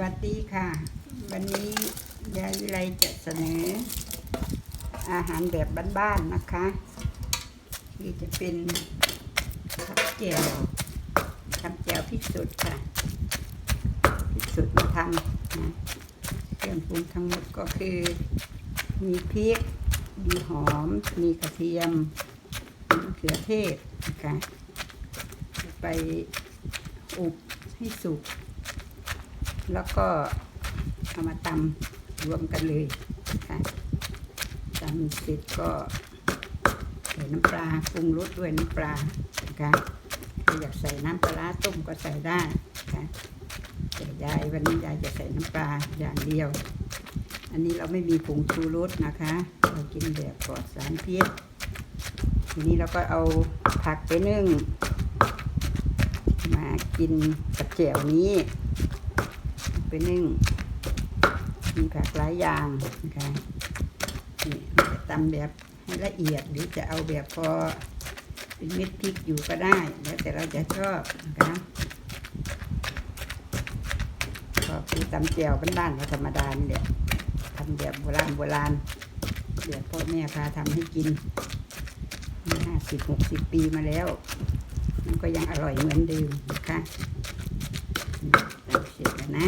วัสดีค่ะ วันนี้ยายวิไลจะเสนอ อาหารแบบบ้านๆนะคะ ที่จะเป็นทับแจวทำแจวพริกสดค่ะพริกสดมาทำนะเครื่องปรุงทั้งหมดก็คือ มีพริก มีหอม มีกระเทียมมีมะเขือเทศนะคะไปอบให้สุก แล้วก็เอามาตำรวมกันเลยค่ะตำเสร็จก็ใส่น้ำปลาปรุงรสด้วยน้ำปลานะคะอยากใส่น้ำปลาร้าต้มก็ใส่ได้ค่ะแต่ยายวันนี้ยายจะใส่น้ำปลาอย่างเดียว อันนี้เราไม่มีผงชูรสนะคะ เรากินแบบปลอดสารพิษทีนี้เราก็เอาผักไปนึ่งมากินกับแจ่วนี้ ไปนึ่ง มีผักหลายอย่างนะคะนี่จะตำแบบให้ละเอียดหรือจะเอาแบบพอเป็นเม็ดพริกอยู่ก็ได้ แล้วแต่เราจะชอบนะคะก็คือตำแจ่วบ้านๆเราธรรมดานี่แหละทำแบบโบราณโบราณแบบพ่อแม่พาทำให้กินห้าสิบหกสิบปีมาแล้ว มันก็ยังอร่อยเหมือนเดิมนะคะตำเสร็จแล้วนะ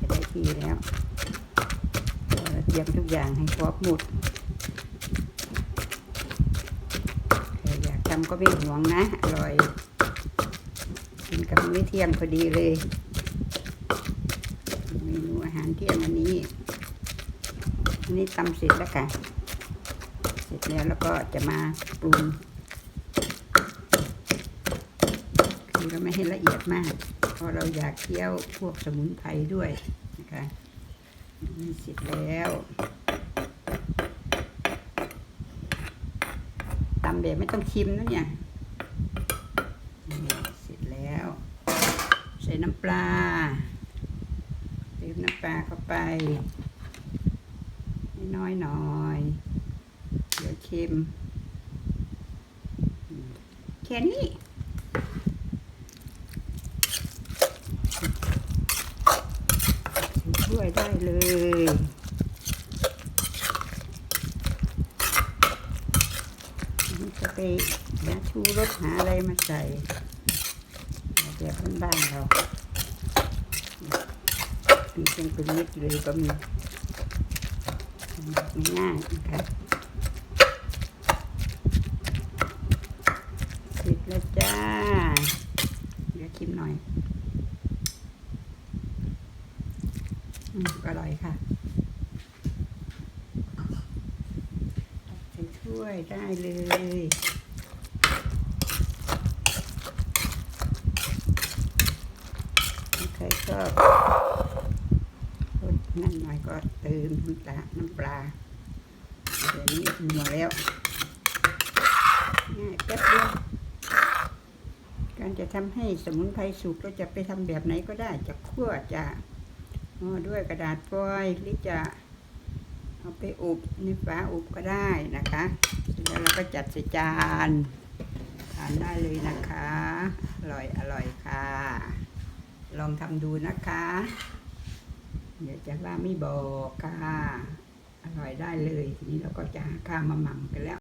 จะได้ ทีแล้วเตรียมทุกอย่างให้ครบหมดอยากทำก็ไม่ห่วงนะ อร่อยกินกับมื้อเที่ยงพอดีเลยเมนูอาหารเที่ยงวันนี้อันนี้ตำเสร็จแล้วค่ะเสร็จแล้วแล้วก็จะมาปรุงคือเราไม่ให้ละเอียดมาก ราะเราอยากเคี่ยวพวกสมุนไพรด้วยนะคะนี่เสร็จแล้วตำแบบไม่ต้องชิมนะเนี่ยนี่เสร็จแล้ว ใส่น้ำปลาเติมน้ำปลาเข้าไปน้อยๆหน่อยเดี๋ยวเค็มแค่นี้ ช่วย ได้เลยนี่จะไปหาชูรสหาอะไรมาใส่แบบบ้านๆเรามีเป็นเป็นเม็ดเลยก็มีง่ายๆนะคะเสร็จแล้วจ้า เดี๋ยวชิมหน่อย อร่อยค่ะใส่ถ้วยได้เลยใครก็คนนั่นหน่อยก็เติมน้ำตาน้ำปลาเดี๋ยวนี้หมดแล้วง่ายแป๊บเดียวการจะทำให้สมุนไพรสุกเราจะไปทำแบบไหนก็ได้จะคั่วจะ ห่อด้วยกระดาษฟอยล์หรือจะเอาไปอบในฝาอบก็ได้นะคะแล้วเราก็จัดใส่จานทานได้เลยนะคะ อร่อยอร่อยค่ะ ลองทำดูนะคะเดี๋ยวจะว่าไม่บอกค่ะ อร่อยได้เลย ทีนี้เราก็จะหาข้าวมาหม่ำกันแล้ว